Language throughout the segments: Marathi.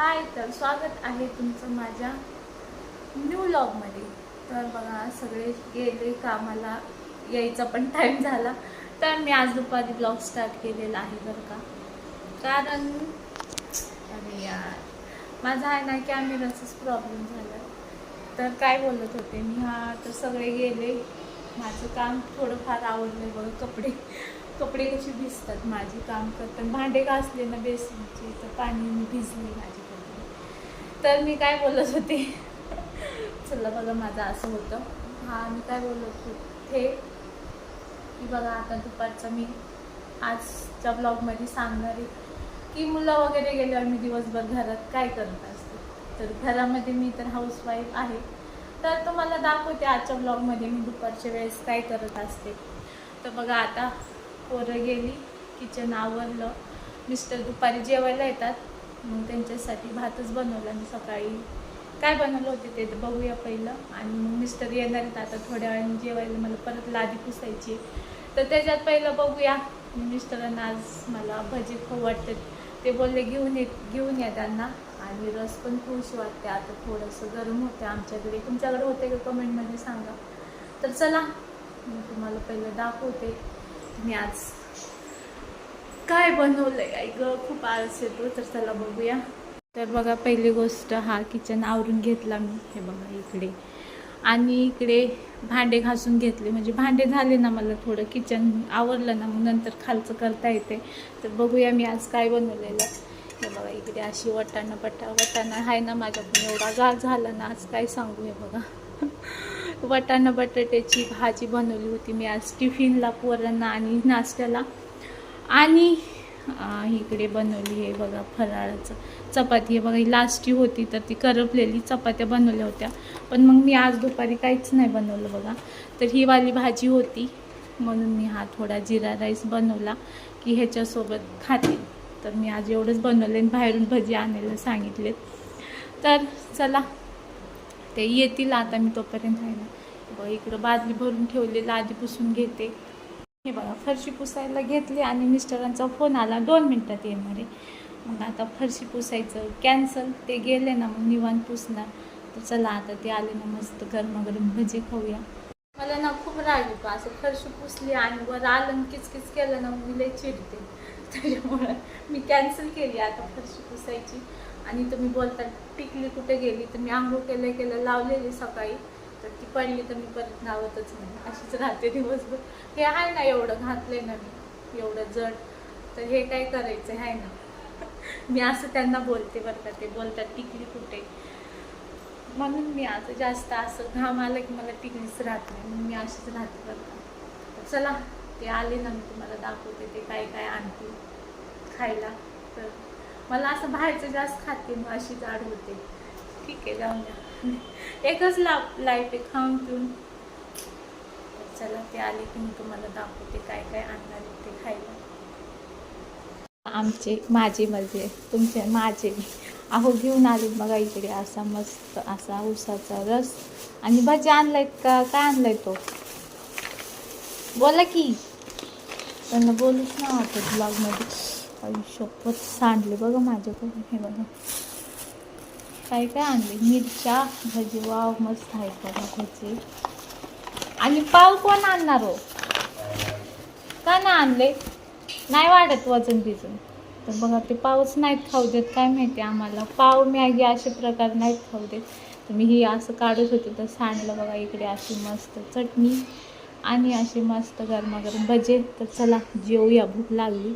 हाय तर स्वागत आहे तुमचं माझ्या न्यू लॉगमध्ये तर बघा सगळे गेले कामाला यायचा पण टाईम झाला. तर मी आज दुपारी ब्लॉग स्टार्ट केलेला आहे बरं का. कारण अरे यार माझा आहे ना कॅमेराचाच प्रॉब्लेम झाला. तर काय बोलत होते मी हा तर सगळे गेले. माझं काम थोडंफार आवडलं बघ कपडे. कपडे कशी भिजतात माझी काम करतात. भांडे घासले ना बेसनचे तर पाणी भिजले माझे कपडे तर मी काय बोलत होते? चला बघा माझं असं होतं. हा मी काय बोलत होते की बघा आता दुपारचं मी आजच्या ब्लॉगमध्ये सांगणार आहे की मुलं वगैरे गेल्यावर मी दिवसभर घरात काय करत असते? तर घरामध्ये मी तर हाऊसवाईफ आहे. तर तुम्हाला दाखवते आजच्या ब्लॉगमध्ये मी दुपारच्या वेळेस काय करत असते. तर बघा आता पोरं गेली किचन आवरलं. मिस्टर दुपारी जेवायला येतात. मग त्यांच्यासाठी भातच बनवला मी सकाळी काय बनवलं होते ते तर बघूया पहिलं. आणि मग मिस्टर येणार आहेत आता थोड्या वेळाने जेवायला. मला परत लादी पुसायची तर त्याच्यात पहिलं बघूया. मिस्टरांना आज मला भजी खूप वाटते ते बोलले घेऊन ये घेऊन या त्यांना. आणि रस पण खुश वाटते. आता थोडंसं गरम होते आमच्याकडे. तुमच्याकडे होते का कमेंटमध्ये सांगा. तर चला मी तुम्हाला पहिलं दाखवते. मी आज काय बनवलंय? आई ग खूप आळस येतो तर चला बघूया. तर बघा पहिली गोष्ट हा किचन आवरून घेतला मी. हे बघा इकडे. आणि इकडे भांडे घासून घेतले. म्हणजे भांडे झाले ना मला थोडं. किचन आवरलं ना मग नंतर खालचं करता येते. तर बघूया मी आज काय बनवलेलं. हे बघा इकडे अशी वटाणा पटा वटाणा आहे ना माझ्याकडून. एवढा गाळ झाला ना आज काय सांगू हे बघा. वटाणा बटाट्याची भाजी बनवली होती मी आज टिफिनला पोरांना आणि नाश्त्याला. आणि इकडे बनवली आहे बघा फराळाचं चपाती. आहे बघा ही लास्टची होती तर ती करपलेली चपात्या बनवल्या होत्या. पण मग मी आज दुपारी काहीच नाही बनवलं बघा. तर ही वाली भाजी होती. म्हणून मी हा थोडा जिरा राईस बनवला की ह्याच्यासोबत खाते. तर मी आज एवढंच बनवले आणि बाहेरून भजी आणायला सांगितलेत. तर चला ते येतील आता मी तोपर्यंत आहे ना. बघा इकडं बादली भरून ठेवलेलं आधी पुसून घेते. हे बघा फरशी पुसायला घेतली आणि मिस्टरांचा फोन आला. दोन मिनटात येणार आहे. मग आता फरशी पुसायचं. कॅन्सल ते गेले ना मग निवांत पुसणार. तर चला आता ते आले ना मस्त गरमागरम भजी खाऊया. मला ना खूप राग येतो. असं फरशी पुसली आणि वर आलं किचकिच केलं ना मग मी लय चिडते. त्याच्यामुळं मी कॅन्सल केली आता फरशी पुसायची. आणि तुम्ही बोलता टिकली कुठे गेली? तर मी आंघोळ केलं केलं लावलेली सकाळी. तर ती पडली तर मी परत लावतच नाही अशीच राहते दिवसभर. हे आहे ना एवढं घातलंय ना मी. एवढं जड. तर हे काय करायचं आहे ना? मी असं त्यांना बोलते बरं का. ते बोलतात टिकली कुठे? म्हणून मी आता जास्त असं घाम आलं की मला टिकलीच राहत नाही. म्हणून मी अशीच राहते बरं का. चला ते आले ना मी तुम्हाला दाखवते ते काय काय आणते खायला. तर मला असं बाहेरचं जास्त खाते मग अशी जाड होते. ठीक आहे जाऊन द्या. एकच ला लाईफ आहे खाऊन पिऊन. चला ते आले की मी तुम्हाला दाखवते काय काय आणणार आहे ते खायला. आमचे माझे म्हणजे तुमचे माझे. अहो घेऊन आले बघा इकडे असा मस्त असा उसाचा रस. आणि भाजी आणलाय का? काय आणलाय तो? बोला की. त्यांना बोलूच ना वाटत ब्लॉगमध्ये आयुष्यपत सांडले बघा माझ्याकडून हे बघा. काय काय आणले? मिरच्या भजी वाव मस्त आहे बघा भजी. आणि पाव कोण आणणार हो? का ना आणले? नाही वाढत वजन बिजन. तर बघा ते पावच नाहीत खाऊ देत काय माहिती आम्हाला? पाव मॅगी असे प्रकार नाहीत खाऊ देत. तर मी ही असं काढत होते तर सांडलं बघा इकडे अशी मस्त चटणी आणि असे मस्त गरमागरम भजे. तर चला जेवूया भूक लागली.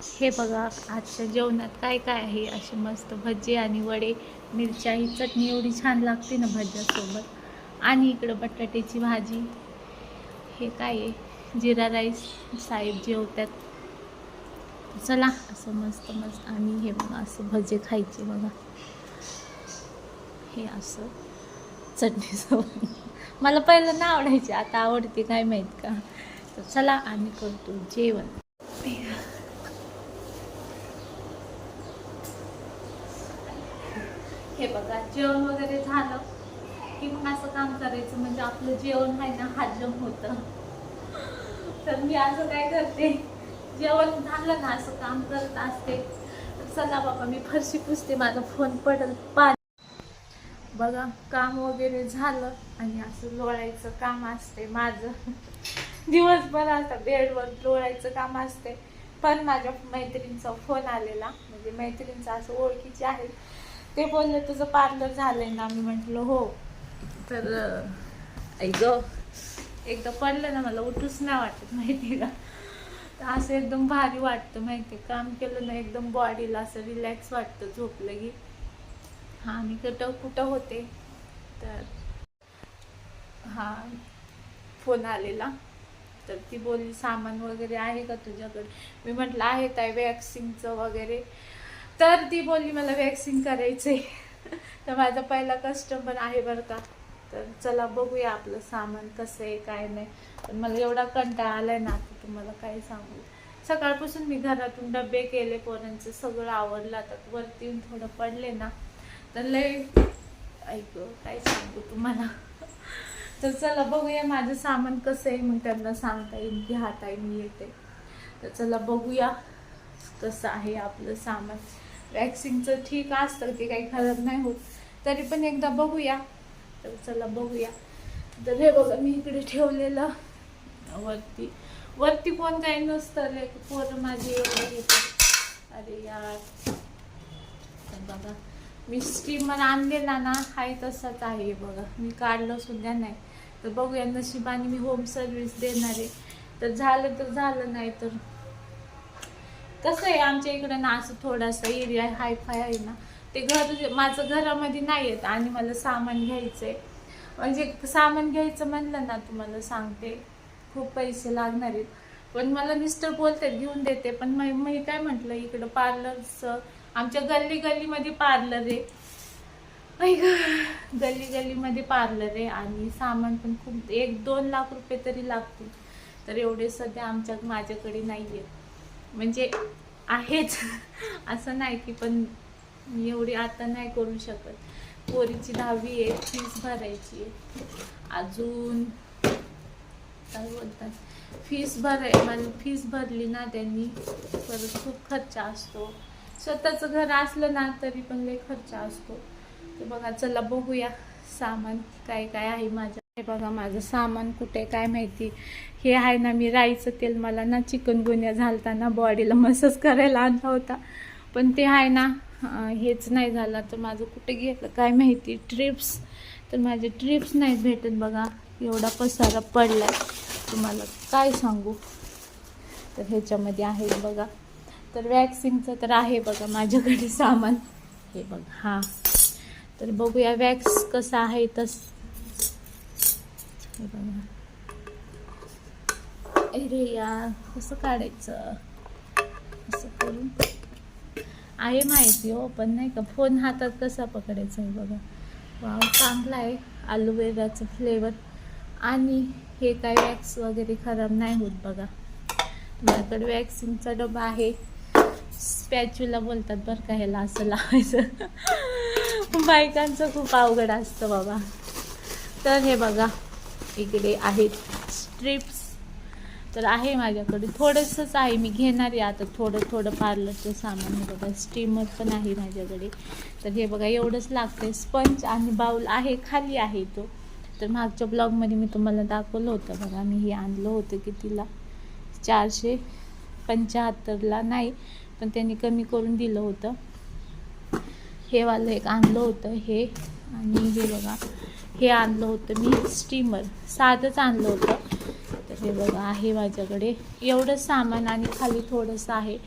हे बघा आजच्या जेवणात काय काय आहे? असे मस्त भजी आणि वडे मिरच्या ही चटणी एवढी छान लागते ना भज्यासोबत. आणि इकडं बटाट्याची भाजी. हे काय आहे? जिरा राईस. साहेब जेवतात. चला असं मस्त मस्त. आणि हे बघा असं भजे खायचे बघा. हे असं चटणीसोबत. मला पहिलं ना आवडायचे. आता आवडते काय माहीत का? तर चला आम्ही करतो जेवण. बघा जेवण वगैरे झालं की मग असं काम करायचं म्हणजे आपलं जेवण आहे ना हजम होतं. तर मी असं काय करते जेवण झालं ना असं काम करत असते. चला बाबा मी फरशी पुसते माझा फोन पडल पाणी. बघा काम वगैरे झालं आणि असं लोळायचं काम असते माझं. दिवसभर आता बेडवर लोळायचं काम असते. पण माझ्या मैत्रिणीचा फोन आलेला म्हणजे मैत्रिणीचा असं ओळखीची आहे. ते बोलले तुझं पार्लर झालंय ना. मी म्हटलं हो. तर अं, एकदा पडलं ना मला उठूच नाही वाटत माहिती का? असं एकदम भारी वाटतं माहिती काम केलं ना एकदम बॉडीला असं रिलॅक्स वाटतं झोपलं की. हा मी कुठं कुठं होते? तर हा फोन आलेला. तर ती बोलली सामान वगैरे आहे का तुझ्याकडे? मी म्हटलं आहे ताई वॅक्सिंगचं वगैरे. तर ती बोलली मला वॅक्सिंग करायचंय. तर माझा पहिला कस्टमर आहे बरं का. तर चला बघूया आपलं सामान कसं आहे काय नाही. पण मला एवढा कंटाळा आलाय ना आता तुम्हाला काय सांगू. सकाळपासून मी घरातून डबे केले पोरांचं सगळं आवडलं आता वरती येऊन थोडं पडले ना तर लय ऐक काय सांगू तुम्हाला. तर चला बघूया माझं सामान कसं आहे मग त्यांना सांगता येईल की हाताई मी येते तर चला बघूया कसं आहे आपलं सामान. वॅक्सिंगचं ठीक असतं ते काही खराब नाही होत. तरी पण एकदा बघूया. तर चला बघूया. तर हे बघा मी इकडे ठेवलेलं वरती. वरती कोण काही नसतं रे पोरं माझी एवढं अरे यार. बघा मी स्टीमर आणलेला ना हाय तसाच आहे बघा. मी काढलं सुद्धा नाही. तर बघूया नशिबाने मी होम सर्विस देणार आहे. तर झालं तर झालं नाही तर कसं आहे आमच्या इकडं ना असं थोडासा एरिया हाय फाय आहे ना. ते घर माझं घरामध्ये नाही येत आणि मला सामान घ्यायचंय. म्हणजे सामान घ्यायचं म्हणलं ना तुम्हाला सांगते. खूप पैसे लागणार आहेत. पण मला मिस्टर बोलतात घेऊन देते. पण मी मी काय म्हटलं इकडं पार्लरचं आमच्या गल्ली गल्लीमध्ये पार्लर आहे गल्ली गल्लीमध्ये पार्लर आहे आणि सामान पण खूप एक दोन लाख रुपये तरी लागतील. तर एवढे सध्या आमच्या माझ्याकडे नाही आहेत म्हणजे आहेच. असं नाही की पण मी एवढी आता नाही करू शकत. पोरीची दहावी आहे फीस भरायची आहे. अजून काय बोलतात? फीस भराय मला फीस भरली ना त्यांनी परत खूप खर्च असतो. स्वतःचं घर असलं ना तरी पण लय खर्च असतो. तर बघा चला बघूया सामान काय काय आहे माझ्या हे बघा माझं सामान कुठे काय माहिती? हे आहे ना मी राईचं तेल मला ना चिकनगुन्या झालताना बॉडीला मसाज करायला आणला होता. पण ते आहे ना हेच नाही झालं. तर माझं कुठे गेलं काय माहिती? ट्रिप्स तर माझे ट्रिप्स नाही भेटत बघा. एवढा पसारा पडलाय. तुम्हाला काय सांगू? तर ह्याच्यामध्ये आहे बघा. तर वॅक्सिंगचं तर आहे बघा माझ्याकडे सामान. हे बघा हां. तर बघूया वॅक्स कसं आहे तस हे बघा अरे यार कसं काढायचं? असं करून. आहे माहिती हो पण नाही का फोन हातात कसा पकडायचा आहे बघा. वाव चांगला आहे अलोवेराचं फ्लेवर आणि हे काय वॅक्स वगैरे खराब नाही होत बघा. माझ्याकडे वॅक्सिंगचा डबा आहे. स्पॅच्यूला बोलतात बरं का ह्याला असं लावायचं. बायकांचं खूप अवघड असतं बाबा. तर हे बघा इकडे आहेत स्ट्रिप्स तर आहे माझ्याकडे. थोडंसंच आहे. मी घेणार आहे आता थोडं थोडं पार्लरचं सामान. हे बघा स्टीमर पण आहे माझ्याकडे. तर हे बघा एवढंच लागतंय. स्पंज आणि बाऊल आहे खाली आहे तो. तर मागच्या ब्लॉगमध्ये मी तुम्हाला दाखवलं होतं बघा. मी हे आणलं होतं की तिला चारशे पंच्याहत्तरला नाही पण त्यांनी कमी करून दिलं होतं. हे वालं एक आणलं होतं हे. आणि हे बघा हे आणलं होतं मी स्टीमर साधंच आणलं होतं. तर हे बघा आहे माझ्याकडे. एवढं सामान आणि खाली थोडंसं आहे.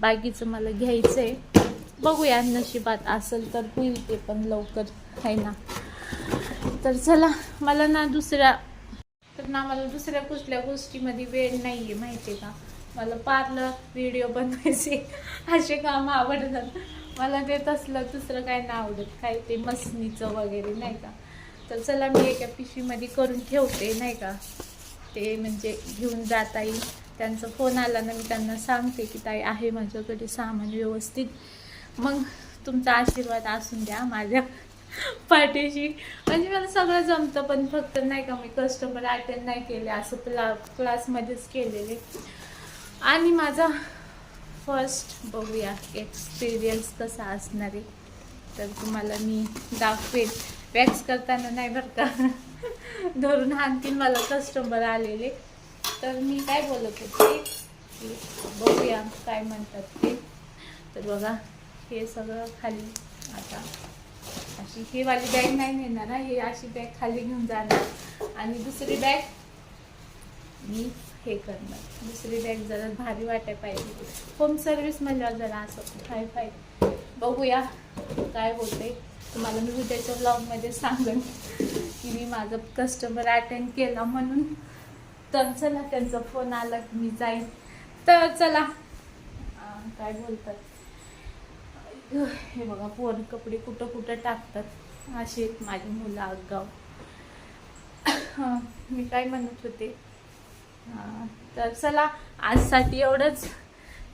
बाकीचं मला घ्यायचं आहे बघूया नशिबात असेल तर होईल ते पण लवकर आहे ना? तर चला मला ना दुसऱ्या तर ना मला दुसऱ्या कुठल्या गोष्टीमध्ये वेळ नाही आहे माहिती आहे का? मला पार्लर व्हिडिओ बनवायचे. असे काम आवडतात. मला ते तसलं दुसरं काय नाही आवडत. काय ते मसनीचं वगैरे नाही का? तर चला मी एका पिशवीमध्ये करून ठेवते नाही का? ते म्हणजे घेऊन जाता येईल. त्यांचा फोन आला ना मी त्यांना सांगते की ताई आहे माझ्याकडे सामान व्यवस्थित. मग तुमचा आशीर्वाद असून द्या माझ्या पाठीशी. म्हणजे मला सगळं जमतं पण फक्त नाही का मी कस्टमर अटेंड नाही केले असं क्ला क्लासमध्येच केलेले. आणि माझा फर्स्ट बघूया एक्सपिरियन्स कसा असणार आहे. तर तुम्हाला मी दाखवेन. वॅक्स करताना नाही बरं का? धरून आणखीन मला कस्टमर आलेले. तर मी काय बोलत होते? की बघूया काय म्हणतात ते. तर बघा हे सगळं खाली आता. अशी ही वाली बॅग नाही नेणार हे. अशी बॅग खाली घेऊन जाणार. आणि दुसरी बॅग मी हे करणार. दुसरी बॅग जरा भारी वाटायला पाहिजे. होम सर्विस म्हणल्यावर जरा असं फाय फाय बघूया काय होते तुम्हाला मी उद्याच्या ब्लॉगमध्ये सांगेन की मी माझं कस्टमर अटेंड केला म्हणून. तर चला त्यांचा फोन आला की मी जाईन. तर चला. काय बोलतात? हे बघा पोर कपडे कुठं कुठं टाकतात. असे आहेत माझी मुलं आगाव. मी काय म्हणत होते? तर चला आजसाठी एवढंच.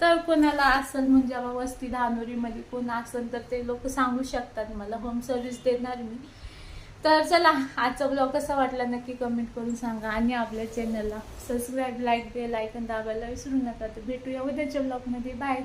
तर कोणाला असेल म्हणजे बाबा वस्ती धानोरीमध्ये कोण असेल तर ते लोक सांगू शकतात मला. होम सर्व्हिस देणार मी. तर चला आजचा ब्लॉग कसा वाटला नक्की कमेंट करून सांगा आणि आपल्या चॅनलला सबस्क्राईब लाईक बेल ऐकन दाबायला विसरू नका. तर भेटूया उद्याच्या ब्लॉगमध्ये बाय